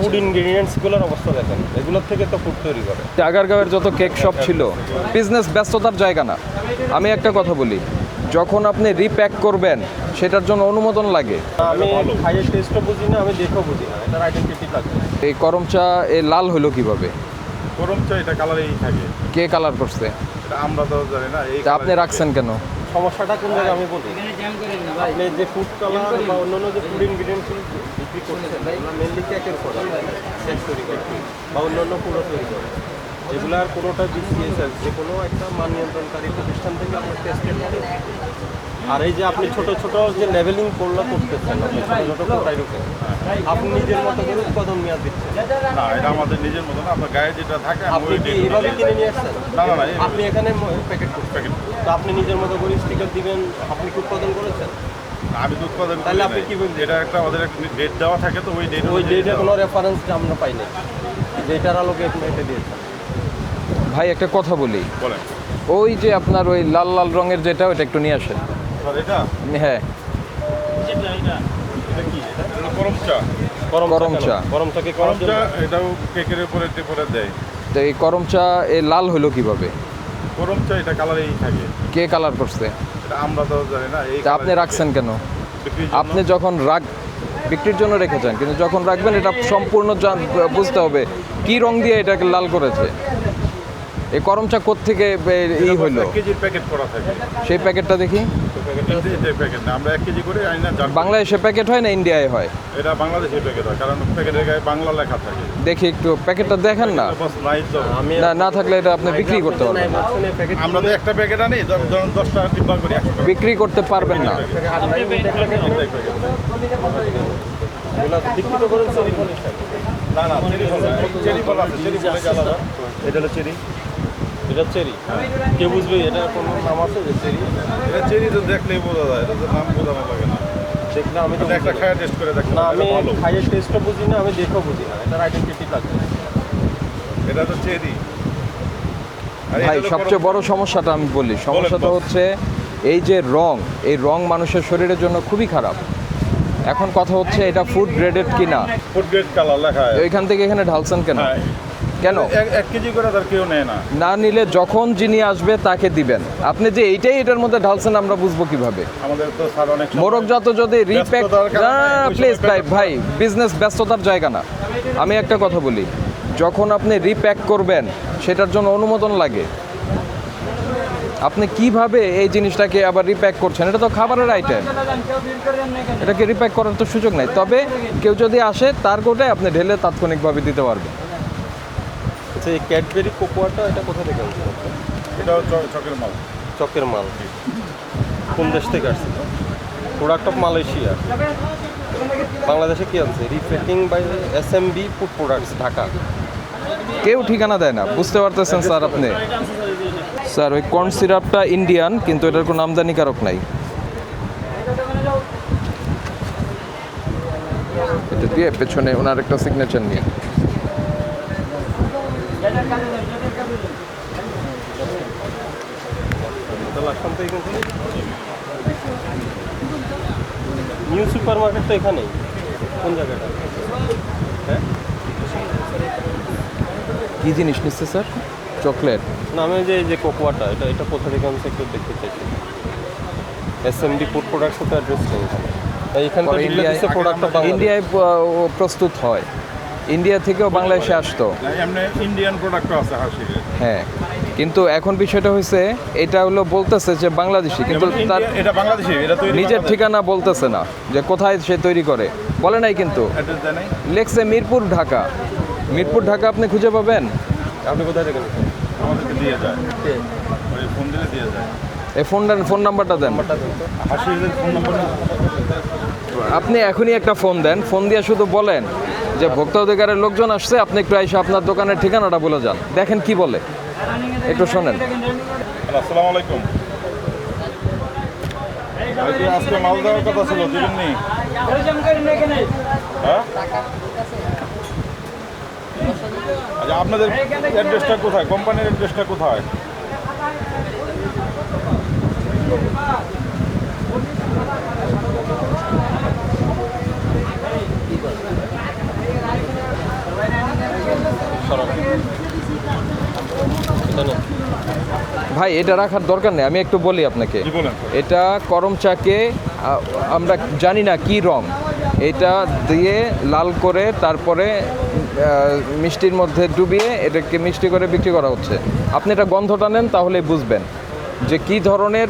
Food ইনগ্রিডিয়েন্টসগুলোর অবস্থা দেখেন। এগুলোর থেকে তো ফুড তৈরি করে। আগারগাঁওয়ের যত কেক শপ ছিল বিজনেস ব্যস্ততার জায়গা না। আমি একটা কথা বলি যখন আপনি রিপ্যাক করবেন সেটার জন্য অনুমোদন লাগে। আমি খাইয়ের টেস্টও বুঝি না আমি দেখেও বুঝি না এটার আইডেন্টিটি লাগে এই করম চা এ লাল হলো কীভাবে? গরম চা এটা কালারেই থাকে। কে কালার করছে? এটা আমরা তো জানি না এই আপনি রাখছেন কেন? সমস্যাটা কোন জায়গায় আমি বলি? আপনি যে ফুড কালার বা অন্যান্য যে ফুড ইনগ্রিডিয়েন্টস বিক্রি করছেন মেনলি কেকের প্রোডাক্ট কেক তৈরি করে বা অন্যান্য পুরো তৈরি করে। এগুলার কোনোটা বিসিএসএল যে কোনো একটা মান নিয়ন্ত্রণকারী প্রতিষ্ঠান থেকে আপনার টেস্টের পরে আর এই যে আপনি ছোট ছোট যে লেভেলিং করলা করতেছেন আপনি ছোট ছোট কোটায় ঢুকে আপনি নিজের মতো করে উৎপাদন মেয়াদ দিচ্ছেন। না এটা আমাদের নিজের মতো না আপনার গায়ে যেটা থাকে আপনি কি এভাবে কিনে নিয়ে আসছেন? না না আপনি এখানে প্যাকেট প্যাকেট তো আপনি নিজের মতো করে স্টিকার দিবেন আপনি কি উৎপাদন করেছেন? আমি তো উৎপাদন তাহলে আপনি কি বলছেন? এটা একটা আমাদের একটা ডেট দেওয়া থাকে তো ওই ডেট ওই ডেটে কোনো রেফারেন্স আমরা পাই না যেটার আলোকে এটা দিয়েছেন। ভাই একটা কথা বলি। ওই যে আপনার ওই লাল লাল রঙের যেটা ওটা একটু নিয়ে আসেন। হ্যাঁ। এটা? কি? এটা এটা হলো গরম চা। গরম চা। গরম চাকে গরম গরম চা এটাও কেকের উপরে দেয়। তো এই করম চা এ লাল হলো কীভাবে? গরম চা এটা কালারেই থাকে। কে কালার করছে? আমরা তো জানি না আপনি রাখছেন কেন? আপনি যখন রাখ বিক্রির জন্য রেখে রেখেছেন কিন্তু যখন রাখবেন এটা সম্পূর্ণ বুঝতে হবে কি রং দিয়ে এটাকে লাল করেছে। এই করম চা থেকে ই থাকে। সেই প্যাকেটটা দেখি। এটা প্যাকেট না আমরা এক কেজি করে আনি না বাংলাদেশে প্যাকেট হয় না ইন্ডিয়ায় হয়? এটা বাংলাদেশের প্যাকেট হয় কারণ প্যাকেটের গায়ে বাংলা লেখা থাকে। দেখি একটু প্যাকেটটা দেখেন না। না না থাকলে এটা আপনি বিক্রি করতে পারবেন না। আমরা তো একটা প্যাকেট আনি দশটা ডিব্বা করি বিক্রি করতে পারবেন না। এটা হলো চেরি এটা চেরি কে বুঝবে এটা কোনো নাম আছে যে চেরি এটা চেরি তো দেখলেই বোঝা যায় এটা তো নাম বোঝানো লাগে না আমি তো একটা না। খায়া টেস্ট করে দেখতে না আমি বুঝি না আমি দেখেও বুঝি না এটার আইডেন্টিটি লাগে এটা তো চেরি ভাই সবচেয়ে বড় সমস্যাটা আমি বলি সমস্যাটা হচ্ছে এই যে রং এই রং মানুষের শরীরের জন্য খুবই খারাপ এখন কথা হচ্ছে এটা ফুড গ্রেডেড কিনা? ফুড গ্রেড কালার লেখা ওইখান থেকে এখানে ঢালছেন কেন? হ্যাঁ। কেন? এক- কেজি করে তার কেউ নেয় না। না নিলে যখন যিনি আসবে তাকে দিবেন। আপনি যে এইটাই এটার মধ্যে ঢালছেন আমরা বুঝব কীভাবে? আমাদের তো স্যার অনেক সময়- মোরগজাত যদি রিপ্যাক ওই প্লিজ ভাই ভাই বিজনেস ব্যস্ততার জায়গা না। আমি একটা কথা বলি। যখন আপনি রিপ্যাক করবেন সেটার জন্য অনুমোদন লাগে। আপনি কীভাবে এই জিনিসটাকে আবার রিপ্যাক করছেন? এটা তো খাবারের আইটেম এটাকে রিপ্যাক করার তো সুযোগ নাই। তবে কেউ যদি আসে তার কোটায় আপনি ঢেলে তাৎক্ষণিকভাবে দিতে পারবেন। আচ্ছা এই ক্যাডবেরি কোকোয়াটা এটা কোথা থেকে? এটাও চ- চকের মাল। চকের মাল। কোন দেশ থেকে আসছে? প্রোডাক্ট অফ মালয়েশিয়া বাংলাদেশে কি আনছে রিফ্রেটিং by S M B food products Dhaka. কেউ ঠিকানা দেয় না। বুঝতে পারতেছেন স্যার আপনি? স্যার ওই কর্ন সিরাপটা ইন্ডিয়ান কিন্তু এটার কোনো আমদানি কারক নাই। এটা দিয়ে পেছনে ওনার একটা সিগনেচার নিয়ে। নিউ সুপার মার্কেট তো এখানেই। কোন জায়গাটা? হ্যাঁ? কি জিনিস নিচ্ছে স্যার? চকলেট? না আমি যে এই যে কোকোয়াটা এটা এটা কোথা থেকে আমি একটু দেখতে চাইছি S M D food products তো অ্যাড্রেস নেই এখানে। এখানে তো ইন্ডিয়ায় প্রোডাক্টটা ইন্ডিয়ায় প্রস্তুত হয়। ইন্ডিয়া থেকেও বাংলাদেশে। আসতো। এমনি ইন্ডিয়ান প্রোডাক্টও আছে হ্যাঁ কিন্তু এখন বিষয়টা হয়েছে এটা হলো বলতেছে যে বাংলাদেশি কিন্তু তার এটা বাংলাদেশি এটা তৈরি নিজের ঠিকানা বলতেছে না যে কোথায় সে তৈরি করে। বলে নাই কিন্তু। লেখছে মিরপুর ঢাকা। মিরপুর ঢাকা আপনি খুঁজে পাবেন? আপনি কোথায় থেকে দিয়ে যায়। ওই ফোন দিলে দিয়ে যায়। এই ফোন ফোন নাম্বারটা দেন। হাসির ফোন নম্বর আপনি এখনই একটা ফোন দেন। ফোন দিয়ে শুধু বলেন যে ভোক্তা অধিকারের লোকজন আসছে আপনি একটু এসে আপনার দোকানের ঠিকানাটা বলে যান। দেখেন কি বলে। একটু শোনেন। আসসালামু আলাইকুম। আজকে মাল দেওয়ার কথা ছিল? দিবেন নি হ্যাঁ? আচ্ছা আপনাদের অ্যাড্রেসটা কোথায়? কোম্পানির অ্যাড্রেসটা কোথায়? ভাই এটা রাখার দরকার নেই আমি একটু বলি আপনাকে। এটা করম চাকে আমরা জানি না কি রং। এটা দিয়ে লাল করে তারপরে মিষ্টির মধ্যে ডুবিয়ে এটাকে মিষ্টি করে বিক্রি করা হচ্ছে। আপনি এটা গন্ধটা নেন, তাহলে বুঝবেন যে কি ধরনের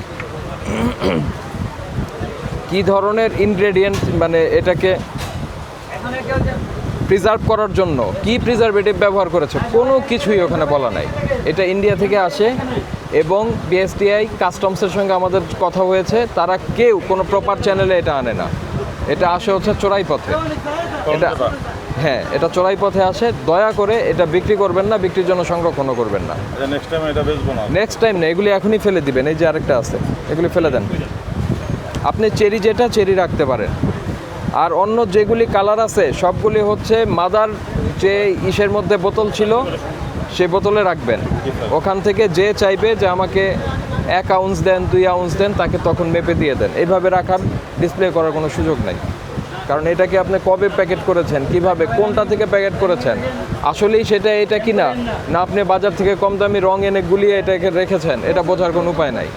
কি ধরনের ইনগ্রেডিয়েন্ট মানে এটাকে প্রিজার্ভ করার জন্য, কি প্রিজারভেটিভ ব্যবহার করেছে, কোনো কিছুই ওখানে বলা নাই। এটা ইন্ডিয়া থেকে আসে এবং বিএসটিআই কাস্টমসের সঙ্গে আমাদের কথা হয়েছে, তারা কেউ কোনো প্রপার চ্যানেলে এটা আনে না। এটা আসে হচ্ছে চোরাই পথে। এটা হ্যাঁ এটা চোরাই পথে আসে। দয়া করে এটা বিক্রি করবেন না বিক্রির জন্য সংরক্ষণও করবেন না। নেক্সট টাইম এটা বেচবো না। নেক্সট টাইম না এগুলি এখনই ফেলে দিবেন। এই যে আরেকটা আছে এগুলি ফেলে দেন। আপনি চেরি যেটা চেরি রাখতে পারেন। আর অন্য যেগুলি কালার আছে সবগুলি হচ্ছে মাদার যে ইসের মধ্যে বোতল ছিল সে বোতলে রাখবেন। ওখান থেকে যে চাইবে যে আমাকে এক আউন্স দেন দুই আউন্স দেন তাকে তখন মেপে দিয়ে দেন। এইভাবে রাখার ডিসপ্লে করার কোনো সুযোগ নাই। কারণ এটাকে আপনি কবে প্যাকেট করেছেন? কীভাবে? কোনটা থেকে প্যাকেট করেছেন? আসলেই সেটা এটা কি না? না আপনি বাজার থেকে কম দামি রং এনে গুলিয়ে এটাকে রেখেছেন এটা বোঝার কোনো উপায় নাই।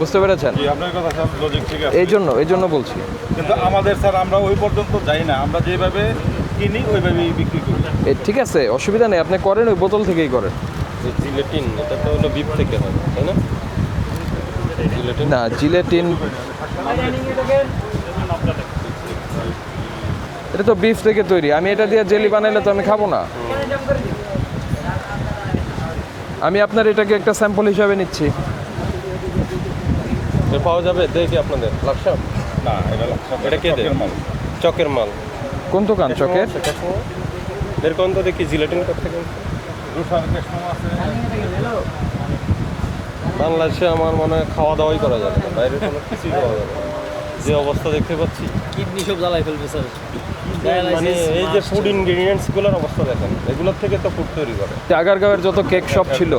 বুঝতে পেরেছেন? জি আপনার কথা স্যার লজিক ঠিক এই জন্য এই জন্য বলছি। কিন্তু আমাদের স্যার আমরা ওই পর্যন্ত যাই না। আমরা যেভাবে কিনি ওইভাবেই বিক্রি করি। ঠিক আছে অসুবিধা নেই। আপনি করেন ওই বোতল থেকেই করেন। জিলেটিন এটা তো হলো বিপ থেকে হয় তাই না? না জিলেটিন। এটা তো বিফ থেকে তৈরি। আমি এটা দিয়ে জেলি বানাইলে তো আমি খাব না। আমি আপনার এটাকে একটা স্যাম্পল হিসাবে নিচ্ছি। পাওয়া যাবে? দেখি আপনাদের? লাকসাম? না এটা এটা কে দেয়? চকের মাল। চকের মাল। কোন দোকান? চকের? এরকম তো দেখি জিলেটিন থেকে কেসমো আছে। বাংলাদেশে আমার মনে হয় খাওয়া দাওয়াই করা যাবে না বাইরে কোনো কিছুই খাওয়া যাবে না। যে অবস্থা দেখতে পাচ্ছি। কিডনি সব জ্বালাই ফেলবে স্যার। মানে এই যে ফুড ইনগ্রিডিয়েন্টসগুলোর অবস্থা দেখেন এগুলোর থেকে তো ফুড তৈরি করে। আগারগাঁওয়ের যত কেক শপ ছিল।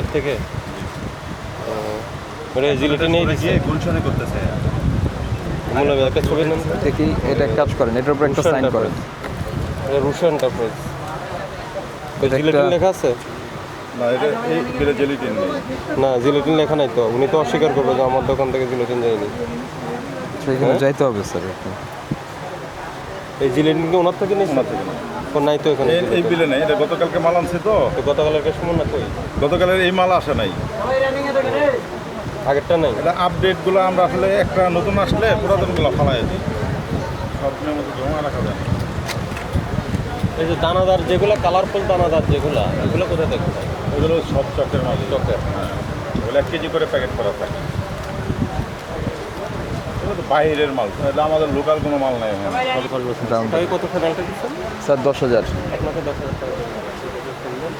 এর থেকে ওরে জিলেটিন নিয়ে দিচ্ছে গুলশানে করতেছে। একটা ছবি নেন দেখি এটা কাজ করেন এটার উপর একটা সাইন করেন। রুশো এন্টারপ্রাইজ এটা জিলেটিন লেখা আছে? না এটা এই বিলে জেলিটিন নেই। না জিলেটিন লেখা নাই তো। উনি তো অস্বীকার করবে যে আমার দোকান থেকে জিলেটিন যায়নি। সেখানে যাইতে হবে স্যার এই জিলেটিন কি ওনার থেকে নিয়েছে ওনার থেকে না। ও নাই তো এখানে এই- এই বিলে নেই এটা গতকালকে মাল আনছে তো। তো গতকালের কাস্টমার না কই? গতকালের এই মাল আসে নাই। আগেরটা নাই? এটা আপডেটগুলো আমরা আসলে একটা নতুন আসলে পুরাতনগুলো ফালাই দিই। সবগুলোর মধ্যে জমা রাখা যায়। এই যে দানাদার যেগুলো কালারফুল দানাদার যেগুলো এগুলো কোথায় দেখতে পাই ওগুলো সব চকের মাল। চকের। হ্যাঁ ওগুলো এক কেজি করে প্যাকেট করা থাকে। তো বাইরের মাল। এটা আমাদের লোকাল কোনো মাল নাই দাম। তাই কত ফেনাল্টি দিচ্ছেন স্যার দশ হাজার। এক দশ হাজার টাকা।